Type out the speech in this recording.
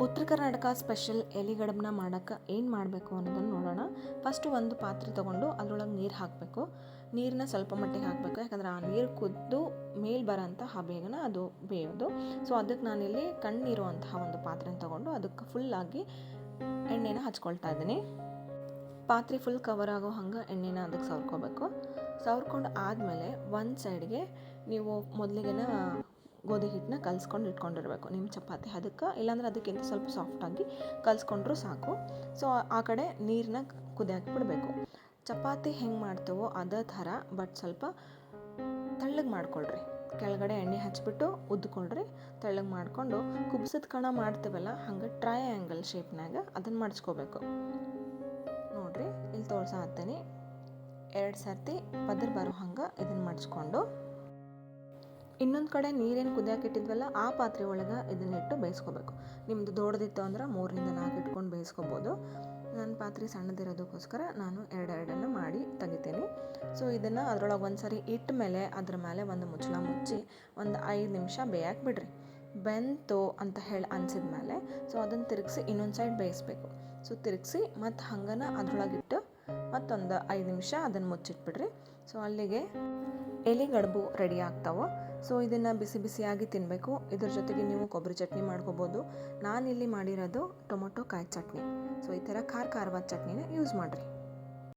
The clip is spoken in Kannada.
ಉತ್ತರ ಕರ್ನಾಟಕ ಸ್ಪೆಷಲ್ ಎಲಿಗಡಬನ್ನ ಮಾಡೋಕ್ಕೆ ಏನು ಮಾಡಬೇಕು ಅನ್ನೋದನ್ನು ನೋಡೋಣ. ಫಸ್ಟು ಒಂದು ಪಾತ್ರೆ ತೊಗೊಂಡು ಅದರೊಳಗೆ ನೀರು ಹಾಕಬೇಕು. ನೀರನ್ನ ಸ್ವಲ್ಪ ಮಟ್ಟಿಗೆ ಹಾಕಬೇಕು. ಯಾಕಂದ್ರೆ ಆ ನೀರು ಕುದ್ದು ಮೇಲೆ ಬರೋಂತಹ ಬೇಗನ ಅದು ಬೇಯೋದು. ಸೊ ಅದಕ್ಕೆ ನಾನಿಲ್ಲಿ ಕಣ್ಣಿರುವಂತಹ ಒಂದು ಪಾತ್ರೆನ ತೊಗೊಂಡು ಅದಕ್ಕೆ ಫುಲ್ಲಾಗಿ ಎಣ್ಣೆನ ಹಚ್ಕೊಳ್ತಾ ಇದ್ದೀನಿ. ಪಾತ್ರೆ ಫುಲ್ ಕವರ್ ಆಗೋ ಹಂಗೆ ಎಣ್ಣೆನ ಅದಕ್ಕೆ ಸವರ್ಕೋಬೇಕು. ಸವರ್ಕೊಂಡು ಆದಮೇಲೆ ಒಂದು ಸೈಡ್ಗೆ ನೀವು ಮೊದಲಿಗೆನ ಗೋಧಿ ಹಿಟ್ಟನ್ನ ಕಲಿಸ್ಕೊಂಡು ಇಟ್ಕೊಂಡಿರಬೇಕು ನಿಮ್ಮ ಚಪಾತಿ ಅದಕ್ಕೆ, ಇಲ್ಲಾಂದ್ರೆ ಅದಕ್ಕಿಂತ ಸ್ವಲ್ಪ ಸಾಫ್ಟಾಗಿ ಕಲಿಸ್ಕೊಂಡ್ರೂ ಸಾಕು. ಸೊ ಆ ಕಡೆ ನೀರನ್ನ ಕುದಿಯಾಕಿ ಬಿಡಬೇಕು ಚಪಾತಿ ಹೆಂಗೆ ಮಾಡ್ತೇವೋ ಅದೇ ಥರ ಬಟ್ ಸ್ವಲ್ಪ ತಳ್ಳಗೆ ಮಾಡ್ಕೊಳ್ರಿ. ಕೆಳಗಡೆ ಎಣ್ಣೆ ಹಚ್ಬಿಟ್ಟು ಉದ್ಕೊಳ್ರಿ. ತೆಳ್ಳಗೆ ಮಾಡಿಕೊಂಡು ಕುಬ್ಸದ ಕಣ ಮಾಡ್ತೀವಲ್ಲ, ಹಂಗೆ ಟ್ರಯಾಂಗಲ್ ಶೇಪ್ನಾಗ ಅದನ್ನು ಮಾಡಿಸ್ಕೋಬೇಕು. ನೋಡ್ರಿ, ಇಲ್ಲಿ ತೋರ್ಸ ಹತ್ತೀನಿ ಎರಡು ಸರ್ತಿ ಪದರ್ ಬರೋ ಹಂಗೆ ಇದನ್ನು ಮಡ್ಚ್ಕೊಂಡು ಇನ್ನೊಂದು ಕಡೆ ನೀರೇನು ಕುದಿಯೋಕೆ ಇಟ್ಟಿದ್ವಲ್ಲ, ಆ ಪಾತ್ರೆ ಒಳಗೆ ಇದನ್ನಿಟ್ಟು ಬೇಯಿಸ್ಕೋಬೇಕು. ನಿಮ್ಮದು ದೊಡ್ಡದಿತ್ತು ಅಂದ್ರೆ ಮೂರರಿಂದ ನಾಲ್ಕು ಇಟ್ಕೊಂಡು ಬೇಯಿಸ್ಕೋಬೋದು. ನನ್ನ ಪಾತ್ರೆ ಸಣ್ಣದಿರೋದಕ್ಕೋಸ್ಕರ ನಾನು ಎರಡೆರಡನ್ನು ಮಾಡಿ ತೆಗಿತೀನಿ. ಸೊ ಇದನ್ನು ಅದರೊಳಗೆ ಒಂದು ಸರಿ ಇಟ್ಟ ಮೇಲೆ ಅದ್ರ ಮೇಲೆ ಒಂದು ಮುಚ್ಚಳ ಮುಚ್ಚಿ ಒಂದು ಐದು ನಿಮಿಷ ಬೇಯಕ್ಕೆ ಬಿಡ್ರಿ. ಬೆಂತು ಅಂತ ಹೇಳಿ ಅನ್ಸಿದ್ಮೇಲೆ ಸೊ ಅದನ್ನು ತಿರುಗಿಸಿ ಇನ್ನೊಂದು ಸೈಡ್ ಬೇಯಿಸ್ಬೇಕು. ಸೊ ತಿರುಗಿಸಿ ಮತ್ತು ಹಂಗನ ಅದ್ರೊಳಗಿಟ್ಟು ಮತ್ತೊಂದು ಐದು ನಿಮಿಷ ಅದನ್ನು ಮುಚ್ಚಿಟ್ಬಿಡ್ರಿ. ಸೊ ಅಲ್ಲಿಗೆ ಎಲೆಗಡಬು ರೆಡಿ ಆಗ್ತಾವೆ. ಸೊ, ಇದನ್ನು ಬಿಸಿ ಬಿಸಿಯಾಗಿ ತಿನ್ನಬೇಕು ಇದ್ರ ಜೊತೆಗೆ ನೀವು ಕೊಬ್ಬರಿ ಚಟ್ನಿ ಮಾಡ್ಕೋಬೋದು. ನಾನಿಲ್ಲಿ ಮಾಡಿರೋದು ಟೊಮೊಟೊ ಕಾಯಿ ಚಟ್ನಿ. ಸೊ, ಈ ಥರ ಖಾರ ಖಾರವಾದ ಚಟ್ನಿನ ಯೂಸ್ ಮಾಡಿರಿ.